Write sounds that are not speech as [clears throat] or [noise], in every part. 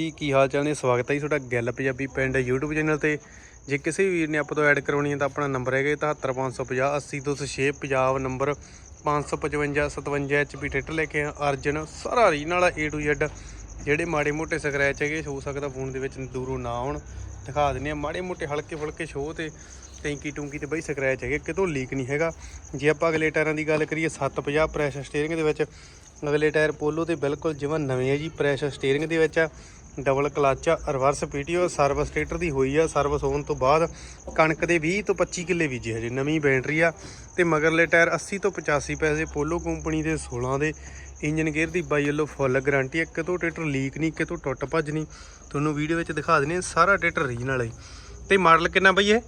ਜੀ, ਕੀ ਹਾਲ ਚਾਲ ਨੇ? ਸਵਾਗਤ ਹੈ ਜੀ ਤੁਹਾਡਾ ਗੱਲ ਪੰਜਾਬੀ ਪਿੰਡ YouTube ਚੈਨਲ ਤੇ। ਜੇ ਕਿਸੇ ਵੀਰ ਨੇ ਆਪਾਂ ਤੋਂ ਐਡ ਕਰਾਉਣੀ ਹੈ ਤਾਂ ਆਪਣਾ ਨੰਬਰ ਹੈਗਾ 77550 80206 ਪੰਜਾਬ ਨੰਬਰ 555 57 HP ਟਰੈਕਟਰ ਲੈ ਕੇ ਆ ਅਰਜਨ ਸਾਰਾ ਰੀਜਨਲ A to Z ਜਿਹੜੇ ਮਾੜੇ ਮੋਟੇ ਸਕ੍ਰੈਚ ਹੈਗੇ, ਹੋ ਸਕਦਾ ਫੋਨ ਦੇ ਵਿੱਚ ਦੂਰੋਂ ਨਾ ਆਉਣ। ਦਿਖਾ ਦਿੰਨੇ ਆ ਮਾੜੇ ਮੋਟੇ ਹਲਕੇ ਫੁਲਕੇ ਸ਼ੋਅ ਤੇ ਟੈਂਕੀ ਟੂੰਕੀ ਤੇ ਬਈ ਸਕ੍ਰੈਚ ਹੈਗੇ, ਕਿਤੋਂ ਲੀਕ ਨਹੀਂ ਹੈਗਾ। ਜੇ ਆਪਾਂ ਅਗਲੇ ਟਾਇਰਾਂ ਦੀ ਗੱਲ ਕਰੀਏ 750 ਪ੍ਰੈਸ਼ਰ ਸਟੀਅਰਿੰਗ ਦੇ ਵਿੱਚ। ਅਗਲੇ ਟਾਇਰ ਪੋਲੋ ਤੇ ਬਿਲਕੁਲ ਜਿਵੇਂ ਨਵੇਂ ਹੈ ਜੀ ਪ੍ਰੈਸ਼ਰ ਸਟੀਅਰਿੰਗ ਦੇ ਵਿੱਚ ਆ। Double clutch reverse PTO service starter ਦੀ ਹੋਈ ਆ ਸਰਵਿਸ ਹੋਣ ਤੋਂ ਬਾਅਦ ਕਣਕ ਦੇ 20 ਤੋਂ 25 ਕਿੱਲੇ ਬੀਜੇ ਹਜੇ ਨਵੀਂ ਬੈਟਰੀ ਆ ਤੇ ਮਗਰਲੇ ਟਾਇਰ 80 ਤੋਂ 85 ਪੈਸੇ ਪੋਲੋ ਕੰਪਨੀ ਦੇ 16 ਦੇ ਇੰਜਨ ਗੇਅਰ ਦੀ ਬਾਈ ਵੱਲੋਂ ਫੁੱਲ ਗਾਰੰਟੀ ਆ ਕਿਤੋਂ ਟਰੈਕਟਰ ਲੀਕ ਨਹੀਂ ਕਿਤੋਂ ਟੁੱਟ ਭੱਜ ਨਹੀਂ ਤੁਹਾਨੂੰ ਵੀਡੀਓ ਵਿੱਚ ਦਿਖਾ ਆ ਸਾਰਾ ਟਰੈਕਟਰ ਰੀਜਨਲ ਹੈ ਤੇ ਮਾਡਲ ਕਿੰਨਾ ਬਈ ਇਹ?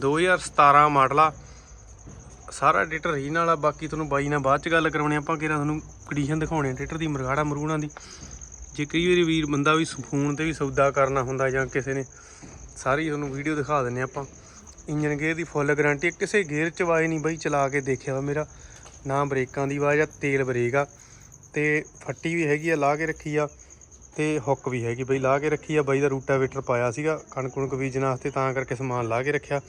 2017 ਮਾਡਲ ਆ। ਸਾਰਾ ਟਰੈਕਟਰ ਰੀਜਨਲ ਆ ਬਾਕੀ ਤੁਹਾਨੂੰ ਬਾਈ ਨਾਲ ਬਾਅਦ ਚ ਗੱਲ ਕਰਾਉਣੀ ਆਪਾਂ ਕਿਹੜਾ ਤੁਹਾਨੂੰ ਕੰਡੀਸ਼ਨ ਦਿਖਾਉਣੇ ਆ ਟਰੈਕਟਰ ਦੀ ਮਰਗਾੜਾ ਮਰੂਣਾ ਦੀ। ਜੇ ਕਈ ਵਾਰੀ ਵੀਰ ਬੰਦਾ ਵੀ ਫੋਨ ਤੇ ਵੀ ਸੌਦਾ ਕਰਨਾ ਹੁੰਦਾ ਜਾਂ ਕਿਸੇ ਨੇ, ਸਾਰੀ ਤੁਹਾਨੂੰ ਵੀਡੀਓ ਦਿਖਾ ਦਿੰਨੇ ਆਪਾਂ। ਇੰਜਨ ਗੇਅਰ ਦੀ ਫੁੱਲ ਗਾਰੰਟੀ ਕਿਸੇ ਗੇਅਰ ਚ ਆਵਾਜ਼ ਨਹੀਂ ਬਾਈ ਚਲਾ ਕੇ ਦੇਖਿਆ ਵਾ ਮੇਰਾ। ਨਾ ਬ੍ਰੇਕਾਂ ਦੀ ਆਵਾਜ਼ ਆ, ਤੇਲ ਬ੍ਰੇਕ ਆ। ਤੇ ਫੱਟੀ ਵੀ ਹੈਗੀ ਆ, ਲਾ ਕੇ ਰੱਖੀ ਆ, ਤੇ ਹੁੱਕ ਵੀ ਹੈਗੀ ਬਈ। ਲਾ ਕੇ ਰੱਖੀ ਆ, ਬਾਈ ਦਾ ਰੂਟਾਵੇਟਰ ਪਾਇਆ ਸੀਗਾ ਕਣਕ ਕੁਣਕ ਬੀਜਣ ਵਾਸਤੇ, ਤਾਂ ਕਰਕੇ ਸਮਾਨ ਲਾ ਕੇ ਰੱਖਿਆ।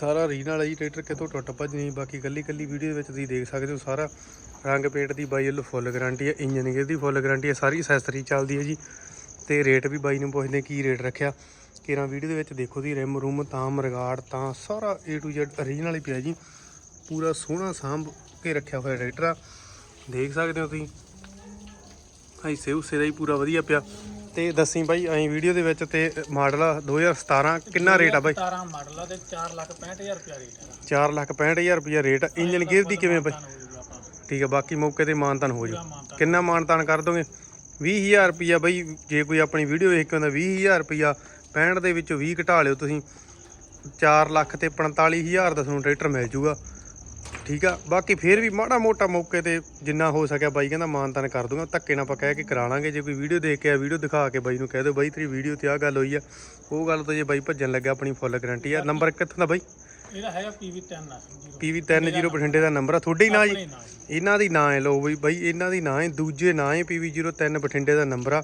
ਸਾਰਾ ਰੀਜਨਲ ਹੈ ਜੀ, ਟਰੈਕਟਰ ਕਿਤੋਂ ਟੁੱਟ ਭੱਜ ਨਹੀਂ ਬਾਕੀ ਕੱਲੀ ਕੱਲੀ ਵੀਡੀਓ ਦੇ ਵਿੱਚ ਤੁਸੀਂ ਦੇਖ ਸਕਦੇ ਹੋ ਸਾਰਾ। ਰੰਗ ਪੇਂਟ ਦੀ ਬਾਈ ਵੱਲੋਂ ਫੁੱਲ ਗਾਰੰਟੀ ਹੈ ਇੰਜਨ ਗੇਅਰ ਦੀ ਫੁੱਲ ਗਾਰੰਟੀ ਹੈ, ਸਾਰੀ ਅਸੈਸਰੀ ਚੱਲਦੀ ਹੈ ਜੀ। ਤੇ ਰੇਟ ਵੀ ਬਾਈ ਨੂੰ ਪੁੱਛਦੇ ਕੀ ਰੇਟ ਰੱਖਿਆ। ਕਿਰਾਂ ਵੀਡੀਓ ਦੇ ਵਿੱਚ ਦੇਖੋ ਦੀ ਰਿਮ ਰੂਮ ਤਾਂ ਮਰਗਾੜ, ਤਾਂ ਸਾਰਾ A to Z ਓਰੀਜਨਲ ਹੀ ਪਿਆ ਜੀ। ਪੂਰਾ ਸੋਹਣਾ ਸਾਂਭ ਕੇ ਰੱਖਿਆ ਹੋਇਆ ਟਰੈਕਟਰ ਆ। ਦੇਖ ਸਕਦੇ ਹੋ ਤੁਸੀਂ। ਹਾਈਸੇ ਹੁਸੇ ਦਾ ਹੀ ਪੂਰਾ ਵਧੀਆ ਪਿਆ। ਤੇ ਦੱਸੀ ਬਾਈ ਐਂ ਵੀਡੀਓ ਦੇ ਵਿੱਚ ਤੇ ਮਾਡਲ 2017 ਕਿੰਨਾ ਰੇਟ ਆ ਬਾਈ? 17 ਮਾਡਲ ਆ ਤੇ 465000 ਰੁਪਿਆ ਰੇਟ ਹੈ 465000 ਰੁਪਇਆ ਰੇਟ ਆ। ਇੰਜਨ ਗੇਅਰ ਦੀ ਕਿਵੇਂ ਬਾਈ? ਠੀਕ ਹੈ ਬਾਕੀ ਮੌਕੇ ਤੇ ਮਾਨਤਾਨ ਹੋ ਜਾ ਕਿੰਨਾ ਮਾਨਤਾਨ ਕਰ ਦੋਗੇ? 20000 ਰੁਪਇਆ ਬਈ ਜੇ ਕੋਈ ਆਪਣੀ ਵੀਡੀਓ ਵੇਖ ਕੇ ਹੁੰਦਾ 20000 ਰੁਪਇਆ। 65 ਦੇ ਵਿੱਚੋਂ 20 ਘਟਾ ਲਿਓ ਤੁਸੀਂ। 4 ਲੱਖ ਤੇ 45000 ਦਾ ਤੁਹਾਨੂੰ ਟਰੈਕਟਰ ਮਿਲ ਜੂਗਾ ਠੀਕ ਆ ਬਾਕੀ ਫੇਰ ਵੀ ਮਾੜਾ ਮੋਟਾ ਮੌਕੇ ਤੇ ਜਿੰਨਾ ਹੋ ਸਕਿਆ ਬਾਈ ਕਹਿੰਦਾ ਮਾਨਤਾਨ ਕਰ ਦੂੰਗਾ ਧੱਕੇ ਨਾਲ ਆਪਾਂ ਕਹਿ ਕੇ ਕਰਾ ਲਾਂਗੇ ਜੇ ਕੋਈ ਵੀਡੀਓ ਦੇਖ ਕੇ ਆ ਵੀਡੀਓ ਦਿਖਾ ਕੇ ਬਾਈ ਨੂੰ ਕਹਿ ਦਿਓ ਬਾਈ ਤੇਰੀ ਵੀਡੀਓ ਤੇ ਆ ਗੱਲ ਹੋਈ ਆ ਉਹ ਗੱਲ ਤੋਂ ਜੇ ਬਾਈ ਭੱਜਣ ਲੱਗਾ ਆਪਣੀ ਫੁੱਲ ਗਾਰੰਟੀ ਆ ਨੰਬਰ ਕਿੱਥੋਂ ਦਾ ਬਾਈ? ਇਹਦਾ ਹੈਗਾ PV10 ਆ ਜ਼ੀਰੋ। ਪੀਵੀ 30 ਬਠਿੰਡੇ ਦਾ ਨੰਬਰ ਆ ਤੁਹਾਡੇ ਹੀ ਨਾਂ ਜੀ? ਇਹਨਾਂ ਦੀ ਨਾਂ ਹੈ ਲੋ ਬਈ ਬਾਈ ਇਹਨਾਂ ਦੀ ਨਾਂ ਹੈ ਦੂਜੇ ਨਾਂ ਹੈ PV03 ਬਠਿੰਡੇ ਦਾ ਨੰਬਰ ਆ।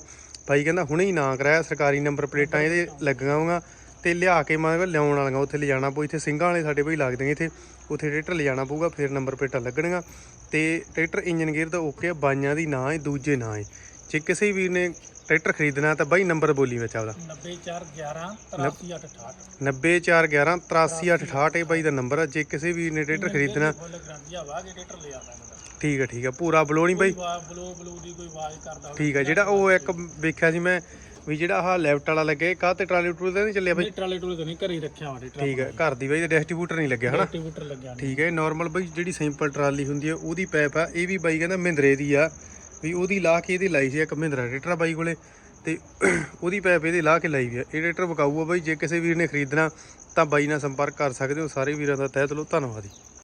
ਬਾਈ ਕਹਿੰਦਾ ਹੁਣੇ ਹੀ ਨਾਂ ਕਰਾਇਆ ਸਰਕਾਰੀ ਨੰਬਰ ਪਲੇਟਾਂ ਇਹਦੇ ਲੱਗੀਆਂ ਤੇ ਲਿਆ ਕੇ ਮਤਲਬ ਲਿਆਉਣ ਵਾਲੀਆਂ ਉੱਥੇ ਲਿਜਾਣਾ ਪਊ। ਇੱਥੇ ਸਿੰਘਾਂ ਵਾਲੇ ਸਾਡੇ ਬਈ ਲੱਗਦੇ ਨੇ ਇੱਥੇ। ਉੱਥੇ ਟਰੈਕਟਰ ਲਿਜਾਣਾ ਪਊਗਾ ਫਿਰ ਨੰਬਰ ਪਲੇਟਾਂ ਲੱਗਣਗੀਆਂ ਤੇ ਟਰੈਕਟਰ ਇੰਜਨ ਗੇਅਰ ਦਾ ਓਕੇ ਆ ਬਾਈਆਂ ਦੀ ਨਾਂ ਹੈ ਦੂਜੇ ਨਾਂ ਹੈ ਜੇ ਕਿਸੇ ਵੀਰ ਨੇ ਟਰੈਕਟਰ ਖਰੀਦਣਾ ਤਾਂ ਬਾਈ ਨੰਬਰ ਬੋਲੀ ਵਿੱਚ ਆਪਦਾ 90411 83868 90411 83868 ਇਹ ਬਾਈ ਦਾ ਨੰਬਰ ਆ। ਜੇ ਕਿਸੇ ਵੀਰ ਨੇ ਟਰੈਕਟਰ ਖਰੀਦਣਾ ਠੀਕ ਹੈ ਠੀਕ ਹੈ ਪੂਰਾ ਬਲੋਣੀ ਬਾਈ। ਬਲੂ ਬਲੂ ਦੀ ਕੋਈ ਆਵਾਜ਼ ਕਰਦਾ ਠੀਕ ਹੈ ਜਿਹੜਾ ਉਹ ਇੱਕ ਵੇਖਿਆ ਸੀ ਮੈਂ ਵੀ ਜਿਹੜਾ ਆਹ ਲੈਫਟ ਵਾਲਾ ਲੱਗੇ ਕਾਹ ਤੇ ਟਰਾਲੀ ਟੂਲ ਤੇ ਨਹੀਂ ਚੱਲਿਆ ਬਾਈ? ਨਹੀਂ ਟਰਾਲੇ ਟੂਲੇ ਤਾਂ ਨਹੀਂ ਘਰੇ ਹੀ ਰੱਖਿਆ ਵਾ ਟਰੈਕਟਰ ਠੀਕ ਹੈ ਘਰ ਦੀ ਬਾਈ ਡਿਸਟ੍ਰੀਬਿਊਟਰ ਨਹੀਂ ਲੱਗਿਆ ਹਨਾ? ਡਿਸਟ੍ਰੀਬਿਊਟਰ ਲੱਗਿਆ ਨਹੀਂ ਠੀਕ ਹੈ ਨਾਰਮਲ ਬਾਈ ਜਿਹੜੀ ਸਿੰਪਲ ਟਰਾਲੀ ਹੁੰਦੀ ਹੈ ਉਹਦੀ ਪੈਪ ਆ ਇਹ ਵੀ ਬਾਈ ਕਹਿੰਦਾ ਮਹਿੰਦਰੇ ਦੀ ਆ ਵੀ ਉਹਦੀ ਲਾ ਕੇ ਇਹਦੀ ਲਾਈ ਸੀ ਇੱਕ ਮਹਿੰਦਰਾ ਟਰੈਕਟਰ ਬਾਈ ਕੋਲੇ ਤੇ [clears throat] ਉਹਦੀ ਪੈਪ ਇਹਦੀ ਲਾ ਕੇ ਲਾਈ ਵੀ ਆ। ਇਹ ਟਰੈਕਟਰ ਵਿਕਾਊ ਆ ਬਾਈ ਜੇ ਕਿਸੇ ਵੀਰ ਨੇ ਖਰੀਦਣਾ ਤਾਂ ਬਾਈ ਨਾਲ ਸੰਪਰਕ ਕਰ ਸਕਦੇ ਹੋ ਸਾਰੇ ਵੀਰਾਂ ਦਾ ਤਹਿ ਦਿਲੋਂ ਧੰਨਵਾਦ ਜੀ।